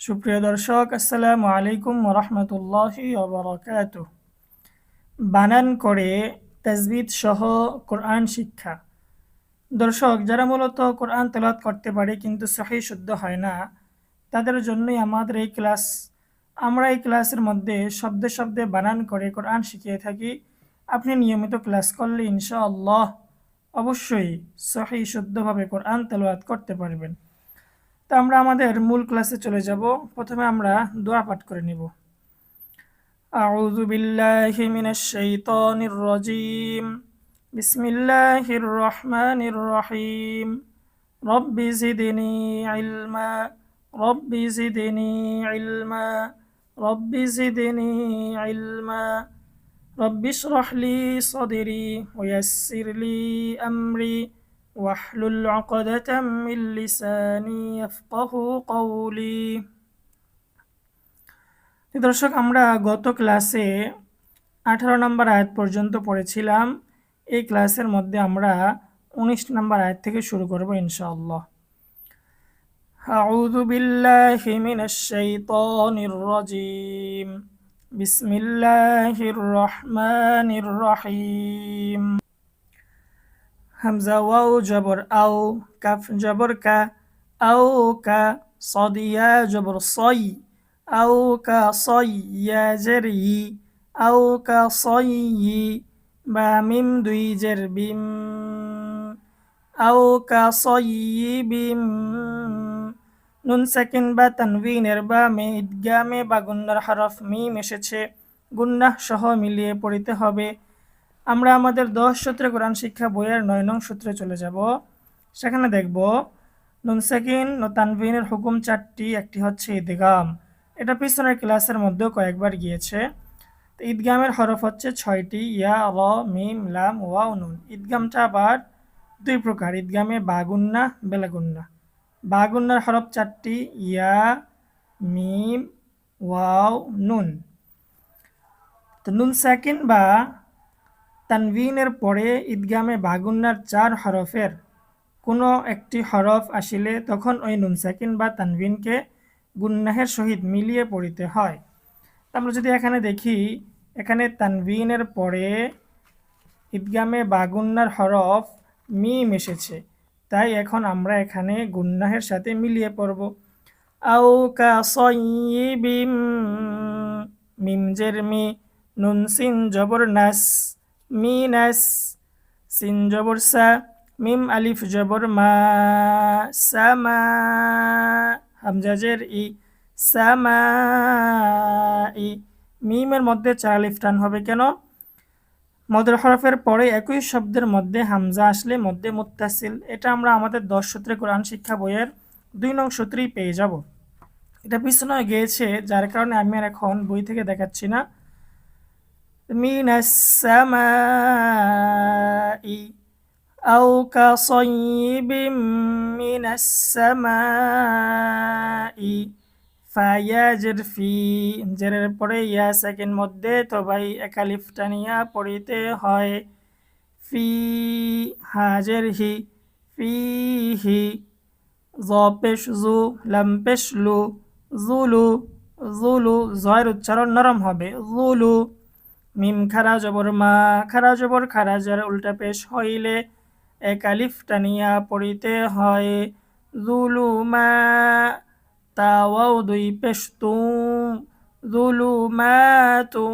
সুপ্রিয় দর্শক, আসসালামু আলাইকুম রহমতুল্লাহি ওবরাকাত বানান করে তাজবিদ সহ কোরআন শিক্ষা। দর্শক, যারা মূলত কোরআন তেলাত করতে পারে কিন্তু সহি শুদ্ধ হয় না, তাদের জন্যই আমাদের এই ক্লাস, আমরা এই ক্লাসের মধ্যে শব্দে শব্দে বানান করে কোরআন শিখিয়ে থাকি। আপনি নিয়মিত ক্লাস করলে ইনশাআল্লাহ অবশ্যই সহি শুদ্ধভাবে কোরআন তেলাওয়াত করতে পারবেন। তো আমরা আমাদের মূল ক্লাসে চলে যাব প্রথমে আমরা দোয়া পাঠ করে নিব أعوذ بالله من الشيطان الرجيم بسم الله الرحمن الرحيم رب زدني علما رب زدني علما رب زدني علما رب اشرح لي صدري ويسر لي أمري واحلل عقدة من لساني يفقه قولي দর্শক আমরা গত ক্লাসে আঠারো নম্বর আয়াত পর্যন্ত পড়েছিলাম এই ক্লাসের মধ্যে আমরা উনিশ নম্বর আয়াত থেকে শুরু করব ইনশাআল্লাহ أعوذ بالله من الشيطان الرجيم بسم الله الرحمن الرحيم হামজা ওয়াও জবর আও কাফ জবর কা আও কা সদিয়া জবর সই আও কা সই ইয়া জের ই আও কা সই ই বা মিম দুই জের বিম আও কা সই বিম নুন সেকেন্ড বা তানভিনের বা মে ইদগামে বা গুন্নার হরফ মিম এসেছে গুন্নাহ সহ মিলিয়ে পড়িতে হবে। আমরা আমাদের দশ সূত্রে কোরআন শিক্ষা বইয়ের নয় নং সূত্রে চলে যাব। সেখানে দেখব নুন সেকিন ও তানভিনের হুকুম চারটি, একটি হচ্ছে ঈদগাম এটা পিছনের ক্লাসের মধ্যেও কয়েকবার গিয়েছে। তো ঈদগামের হরফ হচ্ছে ছয়টি, ইয়া, র, মিম, লাম, ওয়াও, নুন। ঈদগামটা আবার দুই প্রকার, ঈদগামে বাগুন্না, বেলাগুন্না। বাগুন্নার হরফ চারটি, ইয়া, মিম, ওয়াও, নুন। তো নুন সেকেন্ড বা তানভিনের পরে ঈদগামে বাগুন্নার চার হরফের কোনো একটি হরফ আসিলে তখন ওই নুনসাকিন বা তানভিনকে গুন্নাহের সহিত মিলিয়ে পড়িতে হয়। আমরা যদি এখানে দেখি, এখানে তানভিনের পরে ঈদগামে বাগুন্নার হরফ মিম এসেছে। তাই এখন আমরা এখানে গুন্নাহের সাথে মিলিয়ে পড়ব। আও কা সয়িবিম মিম জের মি নুন সিন জবর নাস মিনাস সিন জবর সা, মিম আলিফ জবর মা সামা হামজাজের ই সামা ই। মিমের মধ্যে চার আলিফ টান হবে কেন? মদের হরফের পরে একই শব্দের মধ্যে হামজা আসলে মধ্যে মুত্তাসিল। এটা আমরা আমাদের দশ সূত্রে কোরআন শিক্ষা বইয়ের দুই নং সূত্রেই পেয়ে যাব। এটা পিছনে গিয়েছে, যার কারণে আমি আর এখন বই থেকে দেখাচ্ছি না। من السماء أو كصيب من السماء ফায়াজের ফি জেরের পরে ইয়া সেকেন্ড মধ্যে তো ভাই একালিফ টানিয়া পড়িতে হয় ফি হাজের হি ফি হি জপেশ জু লাম্পেশ লু জুলু জুলু জয়ের উচ্চারণ নরম হবে জুলু মিম খারা জবর মা, খারা জবর খারা যার উল্টা পেশ হইলে এক আলিফ টানিয়া পড়িতে হয়। জুলুমা, তাওয়াও দুই পেশ তুম, জুলুমা তু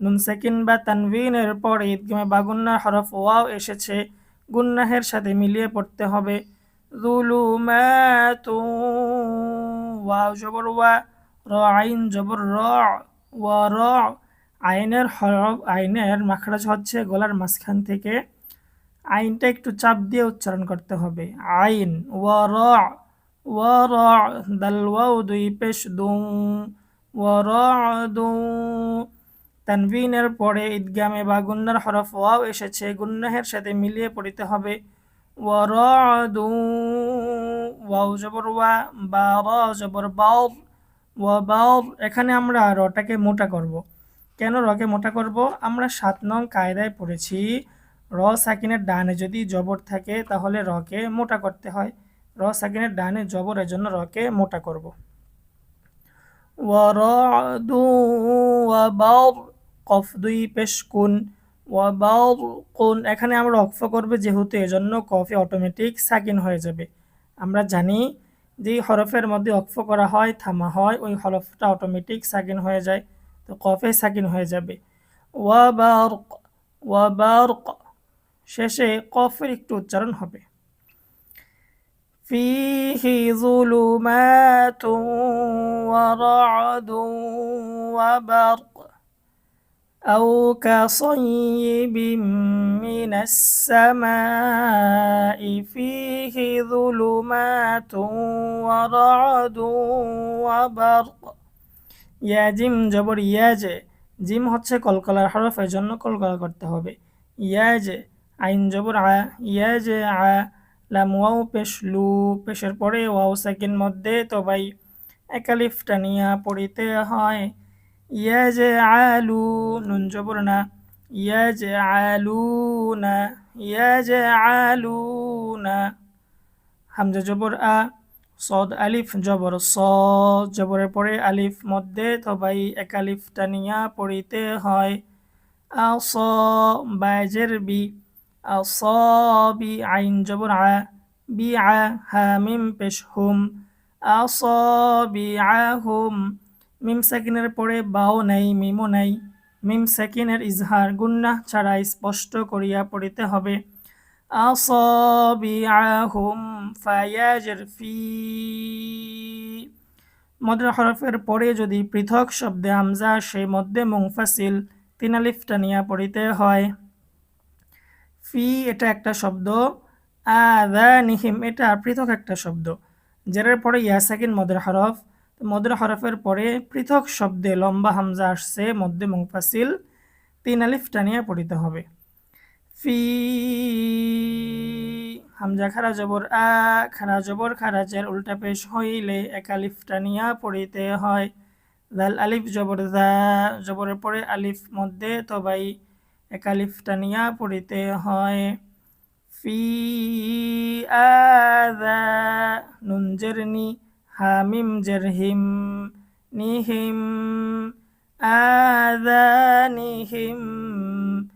নুন সেকিন বা তানভিনের পর ঈদগামে বাগুন্নার হরফ ওয়াও এসেছে, গুন্নাহের সাথে মিলিয়ে পড়তে হবে। জুলুমা তু ওয়াও জবর ওয়া, র আইন জবর র ওয়া র আইনের হরফ, আইনের মাখরাজ হচ্ছে গলার মাঝখান থেকে। আইনটা একটু চাপ দিয়ে উচ্চারণ করতে হবে। আইন র র তানভিনের পরে ঈদগামে বা গুন্নার হরফ ওয়াও এসেছে, গুন্নাহের সাথে মিলিয়ে পড়িতে হবে। ওয়া র জবর ওয়া, বা র জবর বাউ ওয়া বাউ এখানে আমরা রটাকে মোটা করব। কেন রকে মোটা করব? আমরা সাত নং কায়দায় পড়েছি। র সাকিনের ডানে যদি জবর থাকে, তাহলে রকে মোটা করতে হয়। র সাকিনের ডানে জবর এর জন্য রকে মোটা করব। কফ দুই পেশ কুন ওয়াবার কুন এখানে আমরা অক্ফ করবে যেহেতু এজন্য কফে অটোমেটিক সাকিন হয়ে যাবে। আমরা জানি যে হরফের মধ্যে অক্ফ করা হয়, থামা হয়, ওই হরফটা অটোমেটিক সাকিন হয়ে যায়। তো কফে সাকিন হয়ে যাবে ওয়াবার ওয়াবার শেষে কফের একটু উচ্চারণ হবে فيه ظلمات ورعد وبرق أو كصيب من السماء فيه ظلمات ورعد وبرق ইয়া জিম জবর ইয়া যে, জিম হচ্ছে কলকলার হরফ এর জন্য কলকলা করতে হবে। ইয়া যে, আইন জবর আ, ইয়া যে, আ, লাম ওয়াও পেশ লু, পেশের পরে ওয়াও সেকেন্ড মধ্যে তো ভাই একালিফ টানিয়া পড়িতে হয়। ইয়া যে আলু নুন জবর না। ইয়া যে আলু না। ইয়া যে আলু না। হামজা জবর আ। সদ আলিফ জবর স জবরের পরে আলিফ মধ্যে তো ভাই একালিফ টানিয়া পড়িতে হয়। আ স বাজের বি, আসাবি আইন জবর আ, বি আ হামিম পেশ হুম। আসাবি আহুম মিম সাকিনের পরে বাও নাই, মিমও নাই। মিম সাকিনের ইজহার গুন্না ছাড়া স্পষ্ট করিয়া পড়িতে হবে। ফায়াজের ফি মদের হরফের পরে যদি পৃথক শব্দে হামজা সেই মধ্যে মুংফাসিল তিনালিফটা নিয়ে পড়িতে হয়। ফি এটা একটা শব্দ আদা নিহিম এটা পৃথক একটা শব্দ। জেরের পরে ইয়াসাকিন মদের হরফ, মদের হরফের পরে পৃথক শব্দে লম্বা হামজা আসছে, মধ্যে মুংফাসিল তিন আলিফ টানিয়া পড়িতে হবে। ফি। হামজা খারা জবর আ, খারা জবর খারাজের উল্টা পেশ হইলে এক আলিফ টানিয়া পড়িতে হয়। দাল আলিফ জবর দা জবরের পরে আলিফ মধ্যে তবাই একালিফ টানিয়া পড়িতে হয়। ফি আদা নুন জেরনি হামিম জেরহিম নিহিম আদানিহিম মিম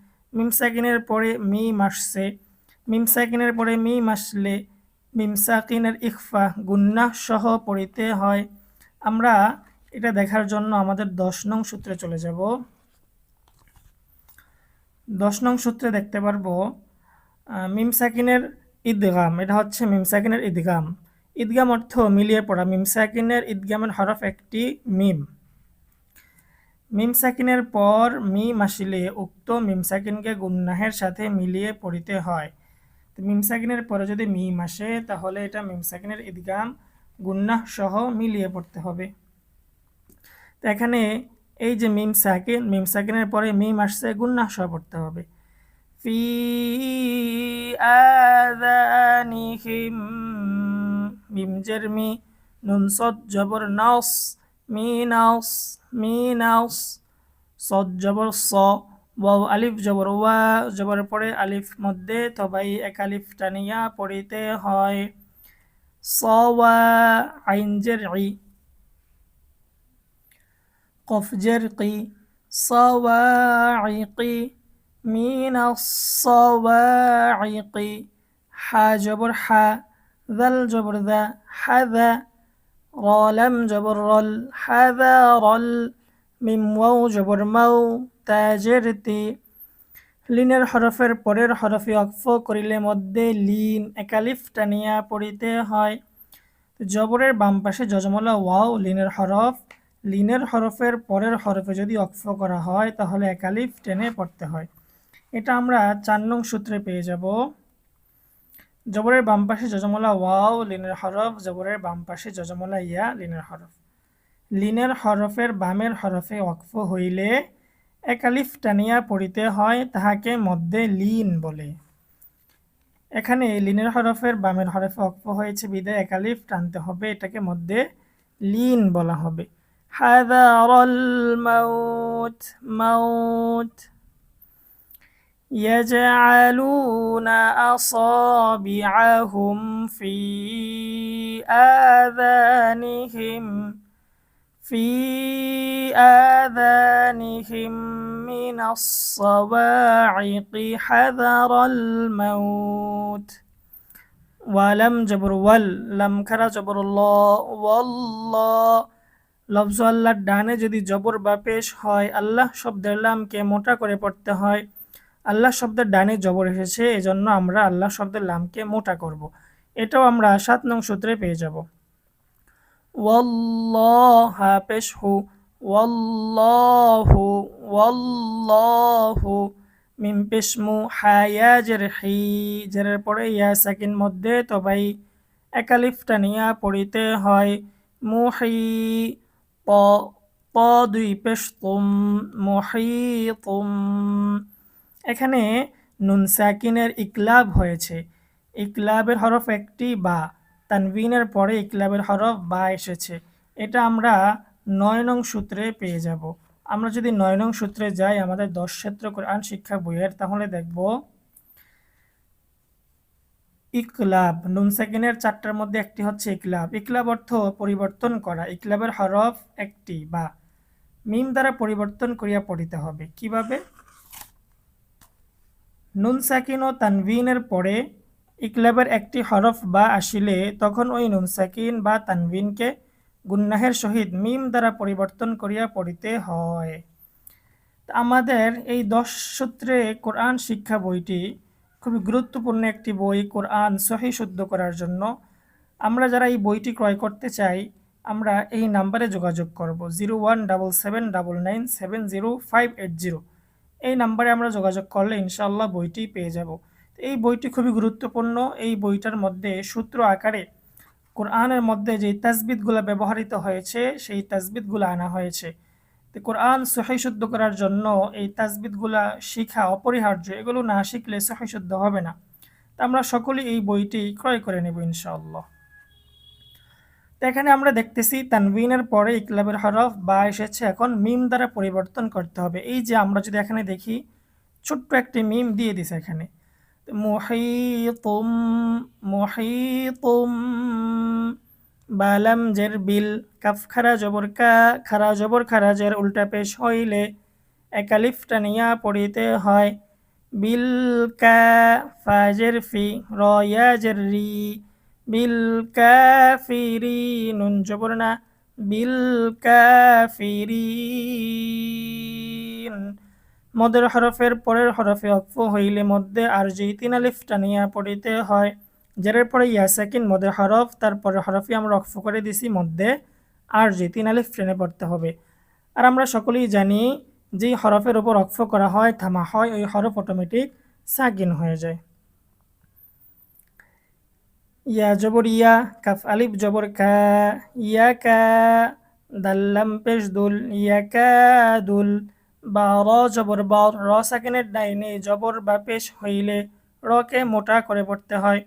সাকিনের পরে মিম আসছে মিম সাকিনের পরে মিম আসলে মিমসাকিনের ইকফা গুন্না সহ পড়িতে হয়। আমরা এটা দেখার জন্য আমাদের দশ নং সূত্রে চলে যাব। দশ নং সূত্রে দেখতে পারব মিমসাকিনের ঈদগাম এটা হচ্ছে মিমসাকিনের ঈদগাম ঈদগাম অর্থ মিলিয়ে পড়া। মিমসাকিনের ঈদগামের হরফ একটি মিম। মিম সাকিনের পর মিম আসিলে উক্ত মিম সাকিনকে গুন্নাহের সাথে মিলিয়ে পড়িতে হয়। তো মিম সাকিনের পরে যদি মিম আসে তাহলে এটা মিম সাকিনের ঈদগাম গুন্নাহ সহ মিলিয়ে পড়তে হবে। তো এখানে এই যে মিম সাকিন, মিম সাকিনের পরে মিম আসছে গুন্না সহ পড়তে হবে। ফি আযানিহিম মিম জেরমি নুন সদ জবর নাস মিনাউস মিনাউস, সদ জবর স, ওয়াও, আলিফ জবর, ওয়া জবরের পরে আলিফ মধ্যে, তবাই এক আলিফ টানিয়া পড়িতে হয়। সওয়া আইনজের ই কফজের কি সওয়াইকি মিন সওয়াইকি হা জবর হা, দাল জবর দা, হা দা রলম জবর রল হাদা রল মিম ওয়াও জবর মাও তাজের তে লিনের হরফের পরের হরফে অক্ফ করিলে মধ্যে লিন একালিফ টানিয়া পড়িতে হয়। জবরের বাম পাশে যজমলা ওয়াও লিনের হরফ। লিনের হরফের পরের হরফে যদি অক্ফ করা হয়, তাহলে একালিফ টেনে পড়তে হয়। এটা আমরা চার নং সূত্রে পেয়ে যাব। জবরের বাম পাশে যজমলা ওয়াও, লিনের হরফ, জবরের বাম পাশে যজমলা ইয়া, লিনের হরফ। লিনের হরফের বামের হরফে অক্ফ হইলে একালিফ টানিয়া পড়িতে হয় তাহাকে মধ্যে লিন বলে। এখানে লিনের হরফের বামের হরফে অক্ফ হয়েছে বিদায় একালিফ টানতে হবে, এটাকে মধ্যে লিন বলা হবে। হায়দা মাউথ মাউথ يجعلون أصابعهم في آذانهم في آذانهم من الصواعق حذر الموت ওয়ালাম জবর ওয়াল লাম খারা জবর ওয়াল্লাহ লফজ আল্লাহর ডানে যদি জবর বা পেশ হয় আল্লাহ শব্দের লামকে মোটা করে পড়তে হয় আল্লাহ শব্দের ডানে জবর এসেছে, এজন্য আমরা আল্লাহ শব্দের লামকে মোটা করব। এটাও আমরা সাত নং সূত্রে পেয়ে যাব ওয়াল্লাহ পেশ হু মিম হায়া জের পরে ইয়া সাকিন মধ্যে তবাই একালিফটা নিয়া পড়িতে হয়, মুহি প প দুই পেশ তুম মুহি তুম এখানে নুন সাকিনের ইকলাব হয়েছে। ইকলাবের হরফ একটি বা তানবিনের পরে ইকলাবের হরফ বা এসেছে। এটা আমরা নয় নং সূত্রে পেয়ে যাব। আমরা যদি নয় নং সূত্রে যাই আমাদের দশ ক্ষেত্র কোরআন শিক্ষা বইয়ের, তাহলে দেখব ইকলাব। নুন সেকেন্ডের চারটার মধ্যে একটি হচ্ছে ইকলাব। ইকলাব অর্থ পরিবর্তন করা। ইকলাবের হরফ একটি বা। মিম দ্বারা পরিবর্তন করিয়া পড়িতে হবে। কীভাবে? নুন সাকিন ও তানভিনের পরে ইকলাবের একটি হরফ বা আসিলে তখন ওই নুন সাকিন বা তানভিনকে গুন্নাহের সহিত মিম দ্বারা পরিবর্তন করিয়া পড়িতে হয়। আমাদের এই দশ সূত্রে কোরআন শিক্ষা বইটি খুবই গুরুত্বপূর্ণ একটি বই, কোরআন সহি শুদ্ধ করার জন্য। আমরা যারা এই বইটি ক্রয় করতে চাই, আমরা এই নাম্বারে যোগাযোগ করব, zero one double seven double nine seven zero five eight zero. এই নাম্বারে আমরা যোগাযোগ করলে ইনশাল্লাহ বইটি পেয়ে যাব। এই বইটি খুবই গুরুত্বপূর্ণ। এই বইটার মধ্যে সূত্র আকারে কোরআনের মধ্যে যে তাজবিদগুলো ব্যবহৃত হয়েছে, সেই তাজবিদগুলো আনা হয়েছে। তো কোরআন সহি শুদ্ধ করার জন্য এই তাজবিদগুলা শিখা অপরিহার্য, এগুলো না শিখলে সহি শুদ্ধ হবে না। তা আমরা সকলেই এই বইটি ক্রয় করে নেব ইনশাআল্লাহ। এখানে আমরা দেখতেছি তানবিনের পরে ইকলাবের হরফ বা এসেছে এখন মিম দ্বারা পরিবর্তন করতে হবে। এই যে আমরা যদি এখানে দেখি, ছোট্ট একটি মিম দিয়ে দিছে এখানে। মুহিতুম মুহিতুম, বালাম জের বিল, কাফ খারা জবর কা, খারা জবর খারাজের উল্টা পেশ হইলে একালিফটা নিয়া পড়িতে হয়। বিল কা ফাজের ফি রয়াজের রি বিল কাফিরি নুন জবর না, বিল মদের হরফের পরের হরফে অক্ফ হইলে মধ্যে আর যেই তিন আলিফ টানিয়া পড়িতে হয় জেরের পরে ইয়াসাকিন মদের হরফ তারপরে হরফে আমরা অক্ফ করে দিছি, মধ্যে আর যে তিন আলিফ ট্রেনে পড়তে হবে। আর আমরা সকলেই জানি, যেই হরফের ওপর অক্ফ করা হয়, থামা হয়, ওই হরফ অটোমেটিক সাকিন হয়ে যায়। ইয়া জবর ইয়া কাফ আলিফ জবর কা ইয়া কা দাল্লাম পেশ দুল ইয়া কা দুল বা র জবর ব র সাকিনের ডাইনে জবর বা পেশ হইলে রকে মোটা করে পড়তে হয়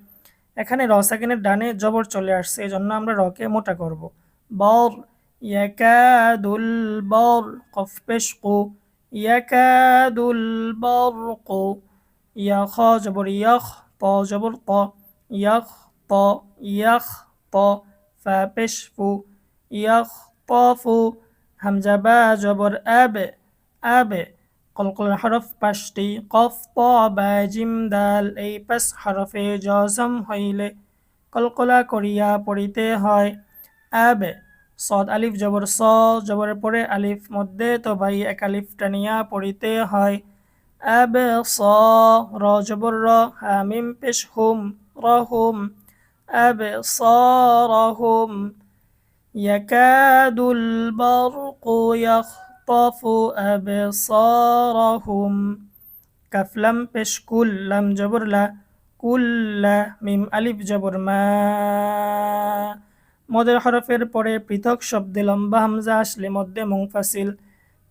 এখানে র সাকিনের ডানে জবর চলে আসছে এই জন্য আমরা রকে মোটা করব বর ইয়াকাদুল বর কফ পেশ কু ইয়াকাদুল বর কু ইয়া খ জবর ইয়াখ প জবর ক ইয়াখ পেশ ফু ইয়াখ প ফু হামজা বা জবর আবে আবে কলকলার হরফ পাঁচটি কফ প বা জিম দাল এই পাঁচ হরফে জজম হইলে কলকলা করিয়া পড়িতে হয় আবে সদ আলিফ জবর স জবরের পরে আলিফ মধ্যে তো ভাই এক আলিফ টানিয়া পড়িতে হয় আবে স র জবর র হামিম পেশ হুম রহুম আবে স রহুম يكاد البرق يخطف أبصارهم কাফলাম পেশ কুল লাম জবর লা কুল্লা মিম আলিফ জবর মা মদের হরফের পরে পৃথক শব্দে লম্বা হামজা আসলে মধ্যে মুংফাসিল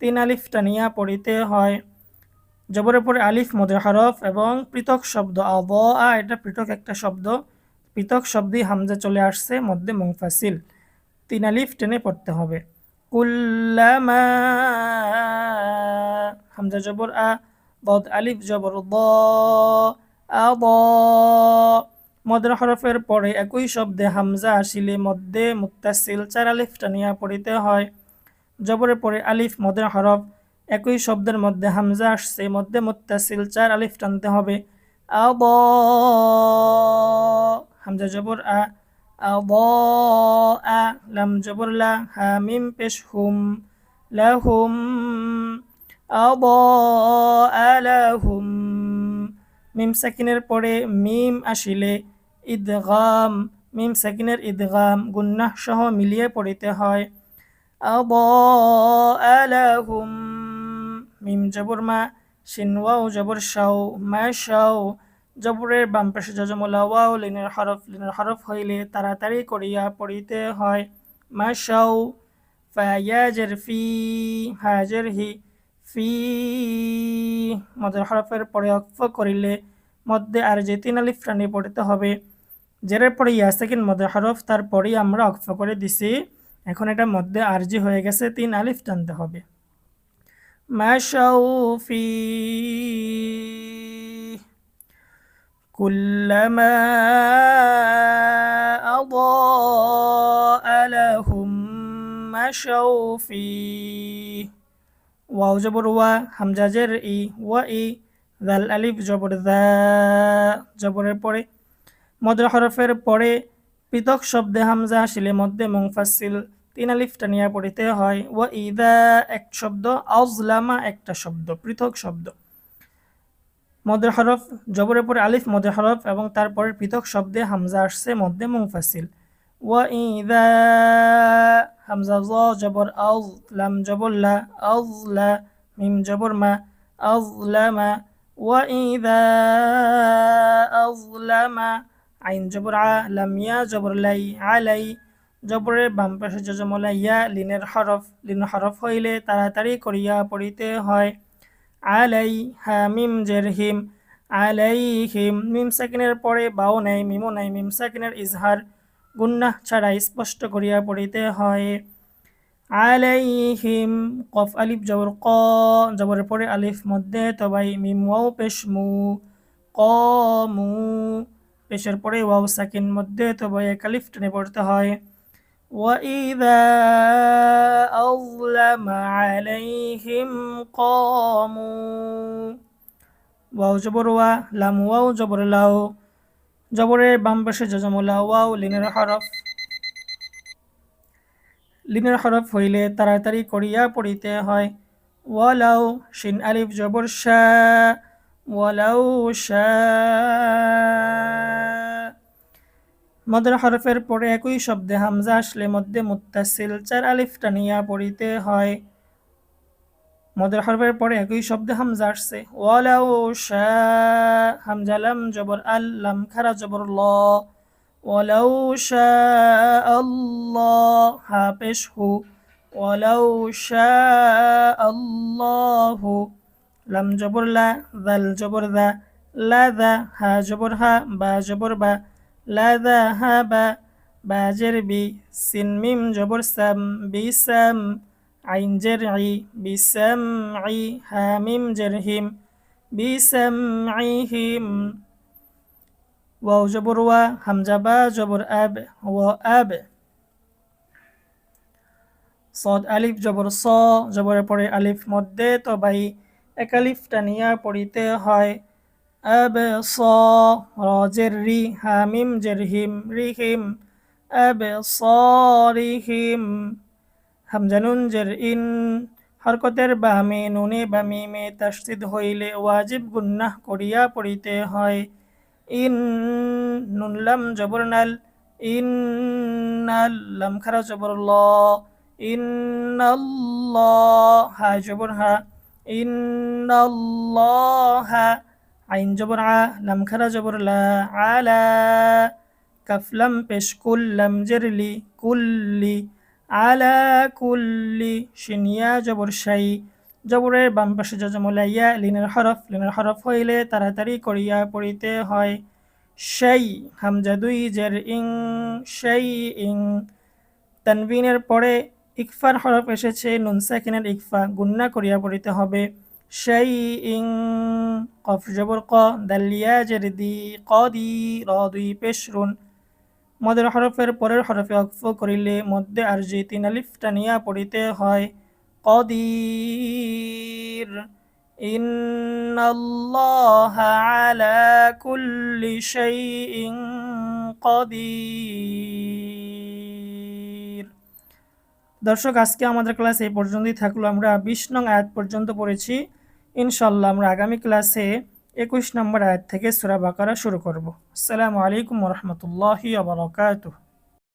তিন আলিফ টানিয়া পড়িতে হয় জবরের পরে আলিফ মদের হরফ এবং পৃথক শব্দ আব আ এটা পৃথক একটা শব্দ পৃথক শব্দই হামজা চলে আসছে, মধ্যে মুংফাসিল তিন আলিফ টেনে পড়তে হবে। কুল্লামা হামজা জবর আ বদ আলিফ জবর দ আদ মদের হরফের পরে একই শব্দে হামজা আসিলে মধ্যে মুত্তাসিল চার আলিফ টানিয়া পড়িতে হয়। জবরের পরে আলিফ মদের হরফ, একই শব্দের মধ্যে হামজা আসছে, মধ্যে মুত্তাসিল চার আলিফ টানতে হবে। আদ হামজা জবর আ জবর লা, হা, মিম পেশ হুম লাহুম আদ আলাহুম মিম সাকিনের পরে মিম আসিলে ইদগাম, মিম সাকিনের ইদগাম গুন্নাহ সহ মিলিয়ে পড়িতে হয়। আলাহুম মিম জবর মা শিনওয়াও জবর শাও, মা শাও জবরের বাম পাশে যজমলা ওয়াও, লিনের হরফ লিনের হরফ হইলে তাড়াতাড়ি করিয়া পড়িতে হয়। মা শাও ফায়াজের ফি, হাজের হি, ফি, মদের হরফের পরে অক্ফ করিলে মধ্যে আর যে তিন আলিফ প্রাণী পড়িতে হবে। জেরের পরে ইয়াসেকিন মদের হরফ, তারপরেই আমরা অক্ফ করে দিছি। এখন এটা মধ্যে আরজি হয়ে গেছে, তিন আলিফ টানতে হবে। মাশাউফি كلما أضاء لهم مشوا فيه ওয়াও জবর ওয়া হামজা জের ই ওয়া ই দাল আলিফ জবর দা জবরের পরে মদ্র হরফের পরে পৃথক শব্দে হামজা আসিলে মধ্যে মুংফাসিল তিন আলিফ টানিয়া পড়িতে হয় ওয়া ইদা এক শব্দ আউজলামা একটা শব্দ পৃথক শব্দ মদ্র হরফ, জবরের পরে আলিফ মদ্র হরফ এবং তারপরে পৃথক শব্দে হামজা আসছে মধ্যে মুংফাসিল ওয়া হামজা জবর লাম লা মিম, জবর মা ওয়া ইদা আউজলামা আইন, জবর আ জবর লাই জবরের বাম পাশে যজমলা ইয়া, লিনের হরফ, লিন হরফ হইলে তাড়াতাড়ি করিয়া পড়িতে হয়। আলাই হা মিম জের হিম মিম সাকিনের পরে, বাও নাই মিমো নাই, মিম সাকিনের ইজহার, গুন্নাহ ছাড়া স্পষ্ট করিয়া পড়িতে হয়। আলাইহিম, কফ, আলিফ, জবর, ক, জবরের পরে আলিফ, মধ্যে তবাই, মিম, ওয়াও, পেশ, মু, ক, মু, পেশের পরে ওয়াও, সাকিন, মধ্যে তবাই, এক আলিফ টেনে পড়তে হয়। وإذا أظلم عليهم قاموا ওয়াও জবর ওয়া লাম ওয়াও জবর লাও জবরের বাম পাশে জজমুলা ওয়াও লিনের হরফ লিনের হরফ হইলে তাড়াতাড়ি করিয়া পড়িতে হয় ওয়ালাও শিন আলিফ জবর শা ওয়ালাউ শা মদের হরফের পরে একই শব্দে হামজা আসলে মধ্যে মুত্তাসিল, চার আলিফ টানিয়া পড়িতে হয়। মদের হরফের পরে একই শব্দে হামজা আসছে। ওয়ালাউ শা, হামজা জবর আল খারা, জবর ল। ওয়ালাউ শা, আল্লাহ, হা পেশ হু। ওয়ালাউ শা, আল্লাহু, লাম, জবর লা, দাল, জবর দা, লা, দা, হা, জবর হা, বা, জবর বা। লা দা বা বাজের বি, সিন মিম জবর সাম, বি সাম, আইন জের ই বিসাম ই হামিম জের হিম বিসাম ই হিম। ওয়াও জবর ওয়া, হামজা বা জবর আব, ওয়া আব। সদ আলিফ জবর স, জবরের পরে আলিফ মধ্যে তবাই এক আলিফ টানিয়া পড়িতে হয়। হরকতের বামে নুনে বা মিমে তাসদিদ হইলে ওয়াজিব গুন্নাহ করিয়া পড়িতে হয়। ইন নুনলাম জবর নাল লাম খারা জবর ল। ইন হা জবর হা। ইন হা। আইন জবর আ, লাম খারা জবর লা, আলা, কাফলাম পেশ কুল্লাম জেরলি, কুল্লি, আলা কুল্লি, শিনিয়া জবর শাই, জবরের বাম পাশে যজমলা ইয়া লিনের হরফ লিনের হরফ হইলে তাড়াতাড়ি করিয়া পড়িতে হয়। সেই হামজা দুই জের ইং সেই ইং তানবিনের পরে ইকফার হরফ এসেছে, নুন সাকিনের ইকফা, গুন্না করিয়া পড়িতে হবে। শাইইন কফ জবর ক দালিয়া জেরদি কদি রদুই পেশরুন মদের হরফের পরের হরফে অক্ফ করিলে মধ্যে আর যে তিন আলিফ টানিয়া পড়িতে হয়। কদির ইন্নাল্লাহ আলা কুল্লি শাইইন কদির দর্শক, আজকে আমাদের ক্লাস এই পর্যন্তই থাকল। আমরা বিশ নং আয়াত পর্যন্ত পড়েছি। ইনশাল্লাহ আমরা আগামী ক্লাসে একুশ নম্বর আয়াত থেকে সুরা বাকারা শুরু করব। আসসালামু আলাইকুম রহমতুল্লাহি আবরকাতুহ